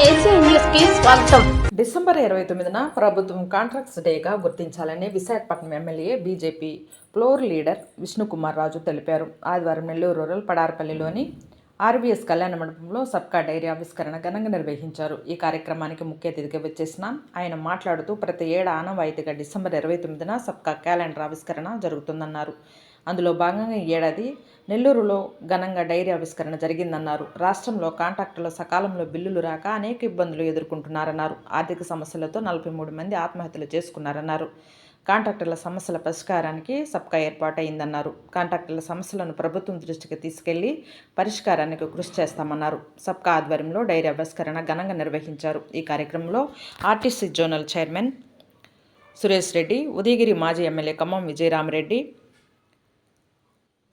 స్వాగతం. డిసెంబర్ ఇరవై తొమ్మిదిన ప్రభుత్వం కాంట్రాక్ట్స్ డేగా గుర్తించాలని Visakhapatnam MLA BJP floor leader Vishnukumar Raju తెలిపారు. ఆదివారం నెల్లూరు రూరల్ పడారపల్లిలోని ఆర్బీఎస్ కళ్యాణ మండపంలో సబ్కా డైరీ ఆవిష్కరణ ఘనంగా నిర్వహించారు. ఈ కార్యక్రమానికి ముఖ్య అతిథిగా వచ్చేసిన ఆయన మాట్లాడుతూ ప్రతి ఏడా ఆనవాయితీగా డిసెంబర్ ఇరవై తొమ్మిదిన సబ్కా క్యాలెండర్ ఆవిష్కరణ జరుగుతుందన్నారు. అందులో భాగంగా ఈ ఏడాది నెల్లూరులో ఘనంగా డైరీ ఆవిష్కరణ జరిగిందన్నారు. రాష్ట్రంలో కాంట్రాక్టర్లు సకాలంలో బిల్లులు రాక అనేక ఇబ్బందులు ఎదుర్కొంటున్నారన్నారు. ఆర్థిక సమస్యలతో నలభై మూడు మంది ఆత్మహత్యలు చేసుకున్నారన్నారు. కాంట్రాక్టర్ల సమస్యల పరిష్కారానికి సబ్కా ఏర్పాటైందన్నారు కాంట్రాక్టర్ల సమస్యలను ప్రభుత్వం దృష్టికి తీసుకెళ్ళి పరిష్కారానికి కృషి చేస్తామన్నారు. సబ్కా ఆధ్వర్యంలో డైరీ ఆవిష్కరణ ఘనంగా నిర్వహించారు. ఈ కార్యక్రమంలో RTC zonal chairman Suresh Reddy Udayagiri మాజీ ఎమ్మెల్యే ఖమ్మం విజయరామరెడ్డి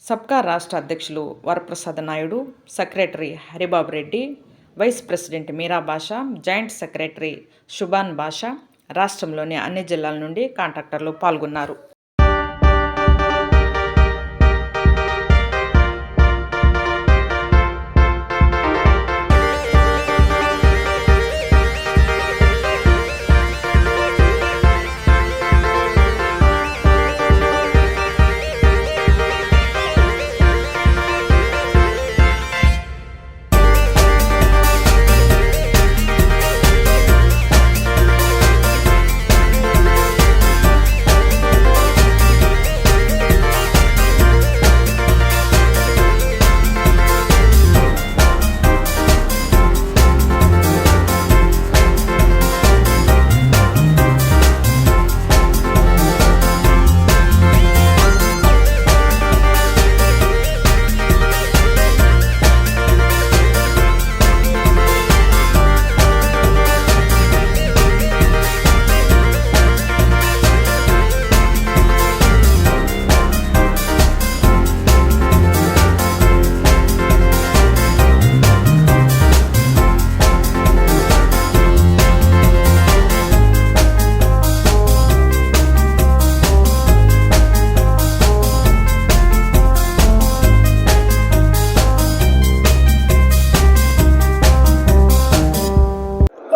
సబ్కా రాష్ట్ర అధ్యక్షులు Varaprasad Naidu secretary Haribabu Reddy vice president Meera Basha joint secretary Subhan Basha రాష్ట్రంలోని అన్ని జిల్లాల నుండి కాంట్రాక్టర్లు పాల్గొన్నారు.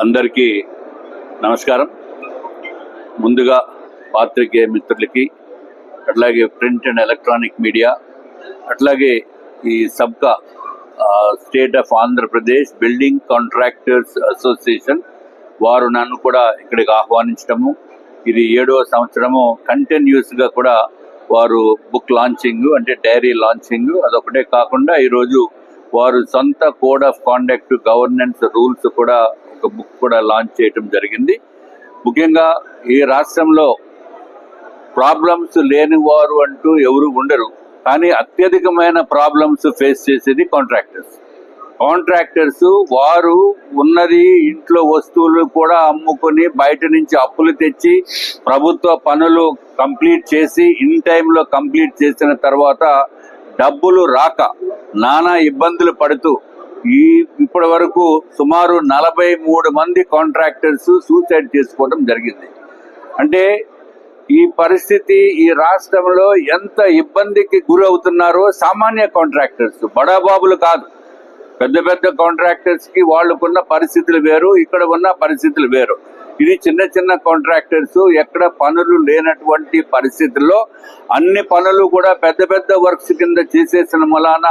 అందరికీ నమస్కారం. ముందుగా పాత్రికేయ మిత్రులకి అట్లాగే ప్రింట్ అండ్ ఎలక్ట్రానిక్ మీడియా అట్లాగే ఈ Sabka state of Andhra Pradesh building contractors association వారు నన్ను కూడా ఇక్కడికి ఆహ్వానించడము. ఇది ఏడవ సంవత్సరము కంటిన్యూస్గా కూడా వారు బుక్ లాంచింగ్ అంటే డైరీ లాంచింగ్ అదొకటే కాకుండా ఈరోజు వారు సొంత code of conduct governance rules కూడా యొక్క బుక్ కూడా లాంచ్ చేయటం జరిగింది. ముఖ్యంగా ఈ రాష్ట్రంలో ప్రాబ్లమ్స్ లేని వారు అంటూ ఎవరు ఉండరు. కానీ అత్యధికమైన ప్రాబ్లమ్స్ ఫేస్ చేసేది కాంట్రాక్టర్స్. కాంట్రాక్టర్స్ వారు ఉన్నది ఇంట్లో వస్తువులు కూడా అమ్ముకొని బయట నుంచి అప్పులు తెచ్చి ప్రభుత్వ పనులు కంప్లీట్ చేసి ఇన్ టైంలో కంప్లీట్ చేసిన తర్వాత డబ్బులు రాక నానా ఇబ్బందులు పడుతూ ఈ ఇప్పటి వరకు సుమారు నలభై మూడు మంది కాంట్రాక్టర్స్ సూసైడ్ చేసుకోవడం జరిగింది. అంటే ఈ పరిస్థితి ఈ రాష్ట్రంలో ఎంత ఇబ్బందికి గురి అవుతున్నారో సామాన్య కాంట్రాక్టర్స్ బడాబాబులు కాదు. పెద్ద పెద్ద కాంట్రాక్టర్స్కి వాళ్ళకున్న పరిస్థితులు వేరు ఇక్కడ ఉన్న పరిస్థితులు వేరు. ఇది చిన్న చిన్న కాంట్రాక్టర్స్ ఎక్కడ పనులు లేనటువంటి పరిస్థితుల్లో అన్ని పనులు కూడా పెద్ద పెద్ద వర్క్స్ కింద చేసేసిన మూలాన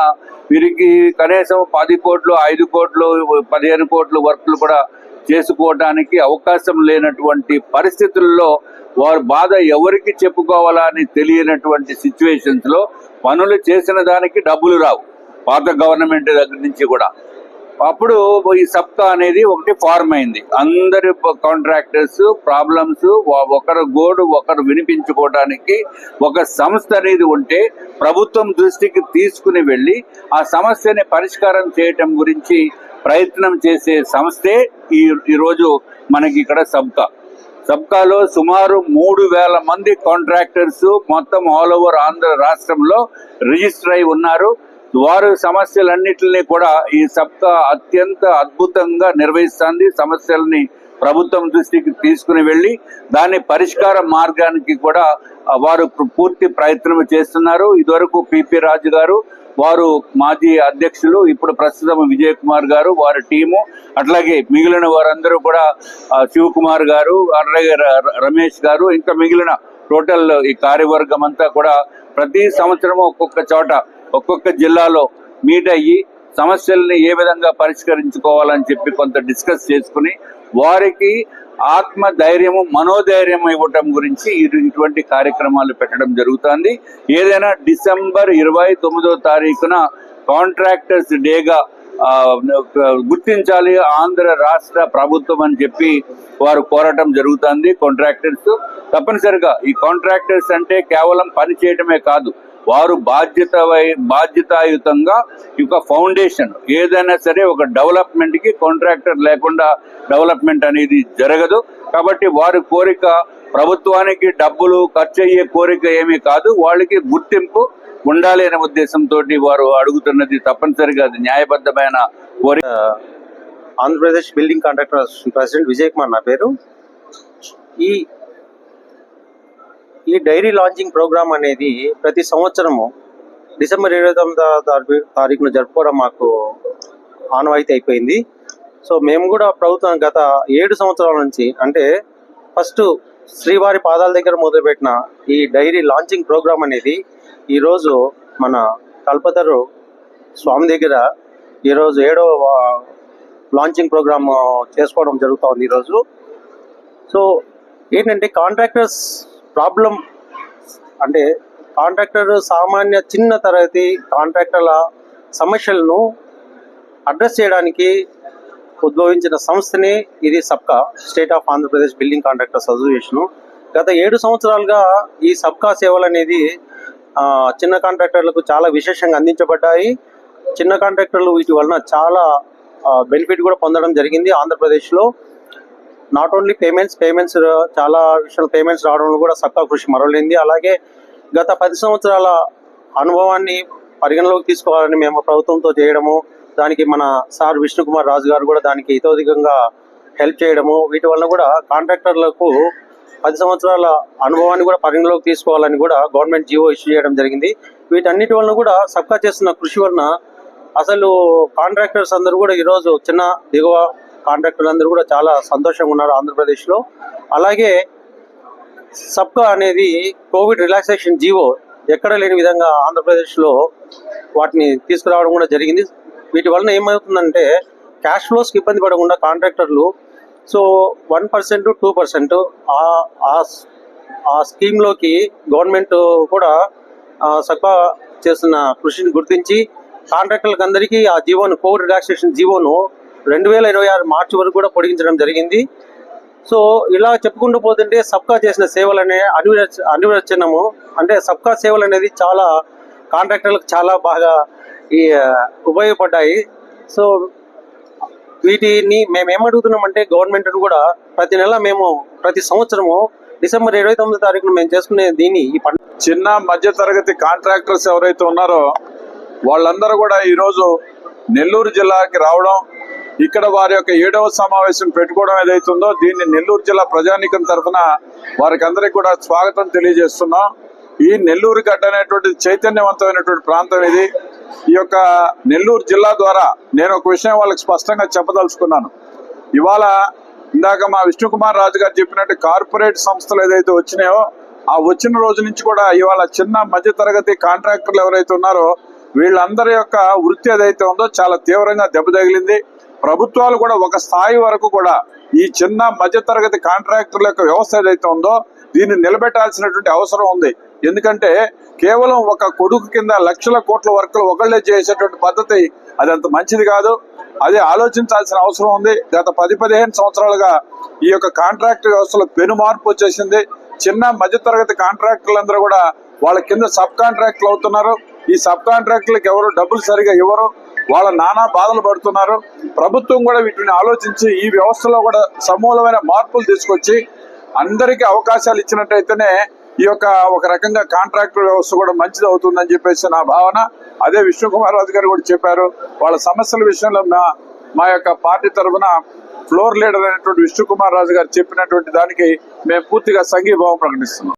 వీరికి కనీసం పది కోట్లు ఐదు కోట్లు పదిహేను కోట్లు వర్క్లు కూడా చేసుకోవడానికి అవకాశం లేనటువంటి పరిస్థితుల్లో వారు బాధ ఎవరికి చెప్పుకోవాలా అని తెలియనటువంటి సిచ్యువేషన్స్లో పనులు చేసిన దానికి డబ్బులు రావు. పాత గవర్నమెంట్ దగ్గర నుంచి కూడా. అప్పుడు ఈ సబ్కా అనేది ఒకటి ఫార్మ్ అయింది. అందరి కాంట్రాక్టర్స్ ప్రాబ్లమ్స్ ఒకరు గోడు ఒకరు వినిపించుకోవడానికి ఒక సంస్థ అనేది ఉంటే ప్రభుత్వం దృష్టికి తీసుకుని వెళ్ళి ఆ సమస్యని పరిష్కారం చేయటం గురించి ప్రయత్నం చేసే సంస్థే ఈ ఈరోజు మనకి ఇక్కడ సబ్కా. సబ్కాలో సుమారు మూడు వేల మంది కాంట్రాక్టర్స్ మొత్తం ఆల్ ఓవర్ ఆంధ్ర రాష్ట్రంలో రిజిస్టర్ అయి ఉన్నారు. వారు సమస్యలన్నింటినీ కూడా ఈ సప్త అత్యంత అద్భుతంగా నిర్వహిస్తుంది. సమస్యల్ని ప్రభుత్వం దృష్టికి తీసుకుని వెళ్ళి దాని పరిష్కార మార్గానికి కూడా వారు పూర్తి ప్రయత్నం చేస్తున్నారు. ఇదివరకు పిపి రాజు గారు వారు మాజీ అధ్యక్షులు ఇప్పుడు ప్రస్తుతం విజయ్ కుమార్ గారు వారి టీము అట్లాగే మిగిలిన వారందరూ కూడా శివకుమార్ గారు అట్లాగే ర- రమేష్ గారు ఇంకా మిగిలిన టోటల్ ఈ కార్యవర్గం అంతా కూడా ప్రతి సంవత్సరం ఒక్కొక్క చోట ఒక్కొక్క జిల్లాలో మీట్ అయ్యి సమస్యల్ని ఏ విధంగా పరిష్కరించుకోవాలని చెప్పి కొంత డిస్కస్ చేసుకుని వారికి ఆత్మ ధైర్యము మనోధైర్యం ఇవ్వటం గురించి ఇటువంటి కార్యక్రమాలు పెట్టడం జరుగుతుంది. ఏదైనా డిసెంబర్ ఇరవై తొమ్మిదో తారీఖున కాంట్రాక్టర్స్ డేగా గుర్తించాలి ఆంధ్ర రాష్ట్ర ప్రభుత్వం అని చెప్పి వారు కోరటం జరుగుతుంది కాంట్రాక్టర్స్. తప్పనిసరిగా ఈ కాంట్రాక్టర్స్ అంటే కేవలం పని చేయటమే కాదు వారు బాధ్యత బాధ్యతాయుతంగా ఈ యొక్క ఫౌండేషన్ ఏదైనా సరే ఒక డెవలప్మెంట్కి కాంట్రాక్టర్ లేకుండా డెవలప్మెంట్ అనేది జరగదు. కాబట్టి వారి కోరిక ప్రభుత్వానికి డబ్బులు ఖర్చు అయ్యే కోరిక ఏమీ కాదు. వాళ్ళకి గుర్తింపు ఉండాలి అనే ఉద్దేశంతో వారు అడుగుతున్నది తప్పనిసరిగా అది న్యాయబద్ధమైన కోరిక. Andhra Pradesh building contractor president Vijay Kumar నా పేరు. ఈ ఈ డైరీ లాంచింగ్ ప్రోగ్రామ్ అనేది ప్రతి సంవత్సరము డిసెంబర్ ఇరవై తొమ్మిదో తారీఖున జరుపుకోవడం మాకు ఆనవాయితీ అయిపోయింది. సో మేము కూడా ప్రభుత్వం గత ఏడు సంవత్సరాల నుంచి అంటే ఫస్ట్ శ్రీవారి పాదాల దగ్గర మొదలుపెట్టిన ఈ డైరీ లాంచింగ్ ప్రోగ్రామ్ అనేది ఈరోజు మన కల్పతరు స్వామి దగ్గర ఈరోజు ఏడో లాంచింగ్ ప్రోగ్రామ్ చేసుకోవడం జరుగుతూ ఉంది ఈరోజు. సో ఏంటంటే కాంట్రాక్టర్స్ ప్రాబ్లం అంటే కాంట్రాక్టర్ సామాన్య చిన్న తరగతి కాంట్రాక్టర్ల సమస్యలను అడ్రస్ చేయడానికి ఉద్భవించిన సంస్థనే ఇది Sabka state of Andhra Pradesh building contractors association. గత ఏడు సంవత్సరాలుగా ఈ సబ్కా సేవలు అనేది చిన్న కాంట్రాక్టర్లకు చాలా విశేషంగా అందించబడ్డాయి. చిన్న కాంట్రాక్టర్లు వీటి వలన చాలా బెనిఫిట్ కూడా పొందడం జరిగింది ఆంధ్రప్రదేశ్లో. నాట్ ఓన్లీ పేమెంట్స్ పేమెంట్స్ చాలా విషయాలు పేమెంట్స్ రావడంలో కూడా సక్కా కృషి మరవలేంది అలాగే గత పది సంవత్సరాల అనుభవాన్ని పరిగణలోకి తీసుకోవాలని మేము ప్రభుత్వంతో చేయడము దానికి మన సార్ విష్ణుకుమార్ రాజు గారు కూడా దానికి ఇతోధికంగా హెల్ప్ చేయడము వీటి వలన కూడా కాంట్రాక్టర్లకు పది సంవత్సరాల అనుభవాన్ని కూడా పరిగణలోకి తీసుకోవాలని కూడా గవర్నమెంట్ జీవో ఇష్యూ చేయడం జరిగింది. వీటన్నిటి వలన కూడా సబ్కా చేస్తున్న కృషి వలన అసలు కాంట్రాక్టర్స్ అందరూ కూడా ఈరోజు చిన్న దిగువ కాంట్రాక్టర్లు అందరూ కూడా చాలా సంతోషంగా ఉన్నారు ఆంధ్రప్రదేశ్లో. అలాగే సబ్కా అనేది కోవిడ్ రిలాక్సేషన్ జీవో ఎక్కడ లేని విధంగా ఆంధ్రప్రదేశ్లో వాటిని తీసుకురావడం కూడా జరిగింది. వీటి వలన ఏమవుతుందంటే క్యాష్ ఫ్లోస్కి ఇబ్బంది పడకుండా కాంట్రాక్టర్లు so one percent two percent ఆ స్కీమ్లోకి గవర్నమెంట్ కూడా సబ్కా చేస్తున్న కృషిని గుర్తించి కాంట్రాక్టర్లకు అందరికీ ఆ జీవోను కోవిడ్ రిలాక్సేషన్ జీవోను రెండు వేల ఇరవై ఆరు మార్చి వరకు కూడా పొడిగించడం జరిగింది. సో ఇలా చెప్పుకుంటూ పోతుంటే సబ్కా చేసిన సేవలు అనే అనివచ అనివచనము అంటే సబ్కా సేవలు అనేది చాలా కాంట్రాక్టర్లకు చాలా బాగా ఈ ఉపయోగపడ్డాయి. సో వీటిని మేము ఏమడుగుతున్నామంటే గవర్నమెంట్ కూడా ప్రతి నెల మేము ప్రతి సంవత్సరము డిసెంబర్ ఇరవై తొమ్మిది తారీఖున మేము చేసుకునే దీన్ని ఈ పంట చిన్న మధ్య తరగతి కాంట్రాక్టర్స్ ఎవరైతే ఉన్నారో వాళ్ళందరూ కూడా ఈరోజు నెల్లూరు జిల్లాకి రావడం ఇక్కడ వారి యొక్క ఏడవ సమావేశం పెట్టుకోవడం ఏదైతుందో దీన్ని నెల్లూరు జిల్లా ప్రజానీకం తరఫున వారికి అందరికి కూడా స్వాగతం తెలియజేస్తున్నాం. ఈ నెల్లూరు గడ్డ అనేటువంటి చైతన్యవంతమైనటువంటి ప్రాంతం ఇది. ఈ యొక్క నెల్లూరు జిల్లా ద్వారా నేను ఒక విషయం వాళ్ళకి స్పష్టంగా చెప్పదలుచుకున్నాను. ఇవాళ ఇందాక మా విష్ణుకుమార్ రాజు గారు చెప్పినట్టు కార్పొరేట్ సంస్థలు ఏదైతే వచ్చినాయో ఆ వచ్చిన రోజు నుంచి కూడా ఇవాళ చిన్న మధ్య తరగతి కాంట్రాక్టర్లు ఎవరైతే ఉన్నారో వీళ్ళందరి యొక్క వృత్తి ఏదైతే ఉందో చాలా తీవ్రంగా దెబ్బతగిలింది ప్రభుత్వాలు కూడా ఒక స్థాయి వరకు కూడా ఈ చిన్న మధ్యతరగతి కాంట్రాక్టర్ల యొక్క వ్యవస్థ ఏదైతే ఉందో దీన్ని నిలబెట్టాల్సినటువంటి అవసరం ఉంది. ఎందుకంటే కేవలం ఒక కొడుకు కింద లక్షల కోట్ల వర్కులు ఒకళ్ళే చేసేటువంటి పద్ధతి అది అంత మంచిది కాదు. అదే ఆలోచించాల్సిన అవసరం ఉంది. గత పది పదిహేను సంవత్సరాలుగా ఈ యొక్క కాంట్రాక్ట్ వ్యవస్థలో పెను మార్పు వచ్చేసింది. చిన్న మధ్యతరగతి కాంట్రాక్టర్లందరూ కూడా వాళ్ళ కింద సబ్ కాంట్రాక్ట్లు అవుతున్నారు. ఈ సబ్ కాంట్రాక్టులకు ఎవరు డబ్బులు సరిగా ఇవ్వరు. వాళ్ళ నానా బాధలు పడుతున్నారు. ప్రభుత్వం కూడా వీటిని ఆలోచించి ఈ వ్యవస్థలో కూడా సమూలమైన మార్పులు తీసుకొచ్చి అందరికీ అవకాశాలు ఇచ్చినట్టయితేనే ఈ యొక్క ఒక రకంగా కాంట్రాక్టర్ వ్యవస్థ కూడా మంచిది అవుతుందని చెప్పేసి నా భావన. అదే విష్ణుకుమార్ రాజు గారు కూడా చెప్పారు. వాళ్ళ సమస్యల విషయంలో మా మా యొక్క పార్టీ తరఫున ఫ్లోర్ లీడర్ అయినటువంటి విష్ణుకుమార్ రాజు గారు చెప్పినటువంటి దానికి మేము పూర్తిగా సంఘీభావం ప్రకటిస్తున్నాం.